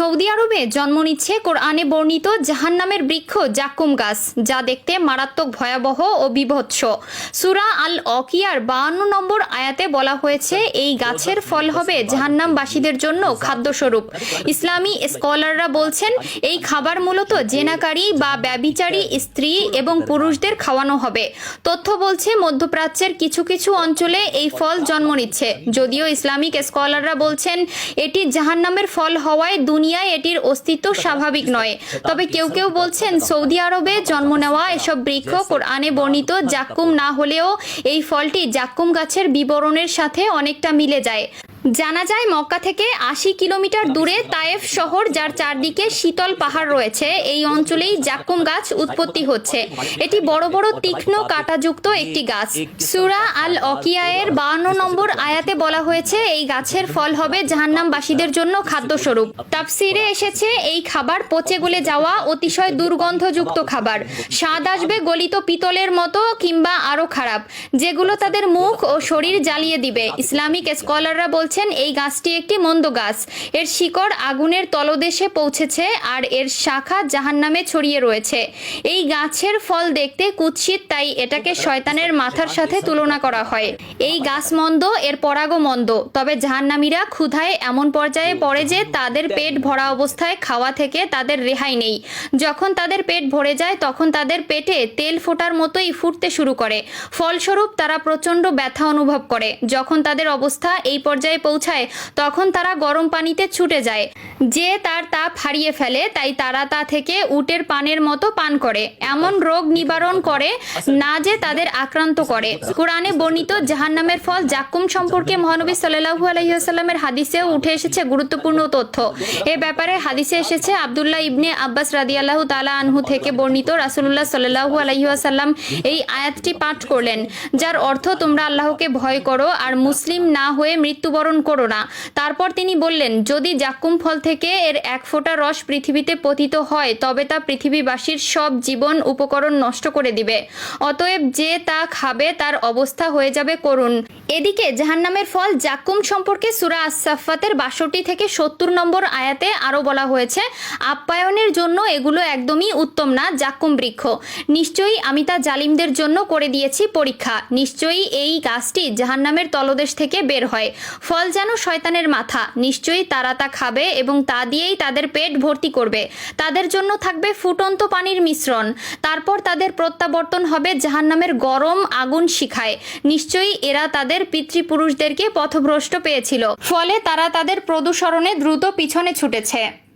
Saudi আরবে জন্ম নিচ্ছে কোরআনে বর্ণিত জাহান্নামের বৃক্ষ জাকুম গাছ, যা দেখতে মারাত্মক ভয়াবহ ও বিভৎস। সুরা আল অকিয়ার বাহান্ন নম্বর আয়াতে বলা হয়েছে, এই গাছের ফল হবে জাহান্নামবাসীদের জন্য খাদ্যস্বরূপ। ইসলামী স্কলাররা বলছেন, এই খাবার মূলত জেনাকারী বা ব্যবিচারী স্ত্রী এবং পুরুষদের খাওয়ানো হবে। তথ্য বলছে, মধ্যপ্রাচ্যের কিছু কিছু অঞ্চলে এই ফল জন্ম নিচ্ছে। যদিও ইসলামিক স্কলাররা বলছেন, এটি জাহান্নামের ফল হওয়ায় দুনিয়ায় এটির অস্তিত্ব স্বাভাবিক নয়। তবে কেউ কেউ বলছেন সৌদি আরবে জন্ম নেওয়া এসব বৃক্ষ কোরআনে বর্ণিত জাক্কুম না হলেও এই ফলটি জাক্কুম গাছের বিবরণের সাথে অনেকটা মিলে যায়। জানা যায়, মক্কা থেকে আশি কিলোমিটার দূরে তায়েফ শহর, যার চারদিকে শীতল পাহাড় রয়েছে। এই অঞ্চলেই জাক্কুম গাছ উৎপত্তি হচ্ছে। এটি বড় বড় তীক্ষ্ণ কাঁটাযুক্ত একটি গাছ। সুরা আল অকিয়ায়ের বাহান্ন নম্বর আয়াতে বলা হয়েছে, এই গাছের ফল হবে জাহান্নামবাসীদের জন্য খাদ্যস্বরূপ। তাপসিরে এসেছে, এই খাবার পচে গলে যাওয়া অতিশয় দুর্গন্ধযুক্ত খাবার। স্বাদ আসবে গলিত পিতলের মতো কিংবা আরও খারাপ, যেগুলো তাদের মুখ ও শরীর জ্বালিয়ে দিবে। ইসলামিক স্কলাররা বলছেন, এই গাছটি একটি মন্দ গাছ। এর শিকড় আগুনের তলদেশে পৌঁছেছে আর এর শাখা জাহান্নামে ছড়িয়ে রয়েছে। এই গাছের ফল দেখতে কুৎসিত, তাই এটাকে শয়তানের মাথার সাথে তুলনা করা হয়। এই গাছ মন্দ, এর পরাগ মন্দ। তবে জাহান্নামীরা ক্ষুধায় এমন পর্যায়ে পড়ে যে তাদের পেট ভরা অবস্থায় খাওয়া থেকে তাদের রেহাই নেই। যখন তাদের পেট ভরে যায়, তখন তাদের পেটে তেল ফোটার মতোই ফুটতে শুরু করে। ফলস্বরূপ তারা প্রচণ্ড ব্যথা অনুভব করে। যখন তাদের অবস্থা এই পর্যায়ে পৌঁছায়, তখন তারা গরম পানিতে ছুটে যায়। যে তার তাপ হারিয়ে ফেলে, তাই তারা তা থেকে উটের পানের মতো পান করে। এমন রোগ নিবারণ করে না যে তাদের আক্রান্ত করে। কোরআনে বর্ণিত জাহান্নামের ফল জাক্কুম সম্পর্কে মহানবী সাল্লাহু আলহিহাস্লামের হাদিসেও উঠে এসেছে গুরুত্বপূর্ণ তথ্য। এ ব্যাপারে হাদিসে এসেছে, আবদুল্লাহ ইবনে আব্বাস রাদিয়াল্লাহ তালা আনহু থেকে বর্ণিত রাসুল্লাহ সাল্লাহু আলহিহাসাল্লাম এই আয়াতটি পাঠ করলেন, যার অর্থ তোমরা আল্লাহকে ভয় করো আর মুসলিম না হয়ে মৃত্যুবরণ করো না। তারপর তিনি বললেন, যদি জাক্কুম ফল থেকে এর এক ফোঁটা রস পৃথিবীতে পতিত হয়, তবে তা পৃথিবীবাসীর সব জীবন উপকরণ নষ্ট করে দিবে। অতএব যে তা খাবে, তার অবস্থা হয়ে যাবে করুণ। এদিকে জাহান্নামের ফল জাক্কুম সম্পর্কে সুরা আসাফাতের বাষট্টি থেকে সত্তর নম্বর আয়াতে আরও বলা হয়েছে, আপ্যায়নের জন্য এগুলো একদমই উত্তম না, জাক্কুম বৃক্ষ। নিশ্চয়ই আমি তা জালিমদের জন্য করে দিয়েছি পরীক্ষা। নিশ্চয়ই এই গাছটি জাহান্নামের তলদেশ থেকে বের হয়। ফল যেন শয়তানের মাথা। নিশ্চয়ই তারা তা খাবে এবং তা দিয়েই তাদের পেট ভর্তি করবে। তাদের জন্য থাকবে ফুটন্ত পানির মিশ্রণ। তারপর তাদের প্রত্যাবর্তন হবে জাহান্নামের গরম আগুন শিখায়। নিশ্চয়ই এরা তাদের পিতৃপুরুষদেরকে পথভ্রষ্ট পেয়েছিল। ফলে তারা তাদের প্রদূষণে দ্রুত পিছনে ছুটেছে।